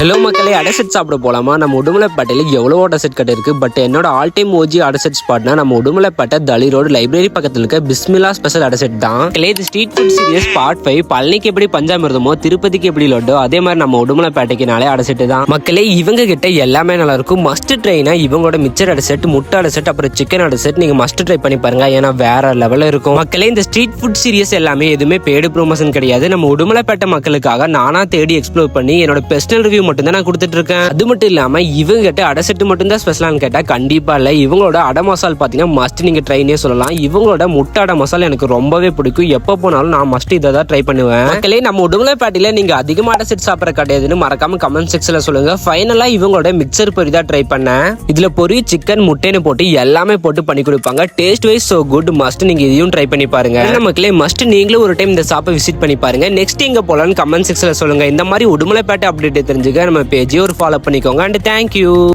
Hello மக்களே அடசெட் சாப்பிட போலாமா? நம்ம உடுமலைப்பேட்டையில் எவ்வளோ அடசெட் கடை இருக்கு. பட் என்னோட ஆல் டைம் ஓஜி அடசெட் ஸ்பாட்னா நம்ம உடுமலைப்பேட்டை தளி ரோடு லைப்ரரி பக்கத்தில் இருக்க பிஸ்மிலா ஸ்பெஷல் அடசெட் தான். இது street food series part five பழனிக்கு எப்படி பஞ்சாமிர்தமோ திருப்பதிக்கு எப்படி லொட்டோ அதே மாதிரி நம்ம உடுமலைப்பேட்டைக்கு நாளே அடசெட்டு தான். மக்களே இவங்க கிட்ட எல்லாமே நல்லா இருக்கும். மஸ்ட் ட்ரைனா இவங்களோட மிச்சர் அடசெட் முட்டை அடசெட் அப்புறம் சிக்கன் அடசெட் நீங்க மஸ்ட் ட்ரை பண்ணி பாருங்க. ஏன்னா வேற லெவலில் இருக்கும். மக்களே இந்த ஸ்ட்ரீட் ஃபுட் சீரியஸ் எல்லாமே எதுவுமே பேடு ப்ரொமோஷன் கிடையாது. நம்ம உடுமலைப்பேட்டை மக்களுக்காக நானா தேடி எக்ஸ்ப்ளோர் பண்ணி என்னோட பெர்சனல் ரிவ்யூ மட்டும் தான் நான் கொடுத்துட்டு இருக்கேன் அது மட்டும் இல்லாம இவங்க கிட்ட அடசெட்டு மட்டும் தான் ஸ்பெஷலான்னு கேட்டா கண்டிப்பா இல்ல. இவங்களோட அடை மசால் பாத்தீங்கன்னா மஸ்ட் நீங்க ட்ரைனே சொல்லலாம். இவங்களோட முட்டை அடை மசால் எனக்கு ரொம்பவே பிடிக்கும். எப்போ போனாலும் நான் மஸ்ட் இதை தான் ட்ரை பண்ணுவேன். மக்களே நம்ம உடுமலைப்பேட்டையில நீங்க அதிகமா அடசெட் சாப்பிட்ற கிடையாதுன்னு மறக்காம கமெண்ட் செக்ஷன்ல சொல்லுங்க. ஃபைனலா இவங்களோட மிக்சர் பொரி தான் ட்ரை பண்ணேன். இதுல பொரி சிக்கன் முட்டைன்னு போட்டு எல்லாமே போட்டு பண்ணி கொடுப்பாங்க. Taste wise so good must நீங்க இதையும் ட்ரை பண்ணி பாருங்க. நமக்குலே மஸ்ட் நீங்களும் ஒரு டைம் இந்த ஷாப்பை விசிட் பண்ணி பாருங்க. நெக்ஸ்ட் எங்க போலான்னு கமெண்ட் செக்ஷன்ல சொல்லுங்க. இந்த மாதிரி உடுமலைப்பேட்டை அப்டேட் தெரிஞ்சுக்க நம்ம பேஜையும் ஒரு ஃபாலோ பண்ணிக்கோங்க. And thank you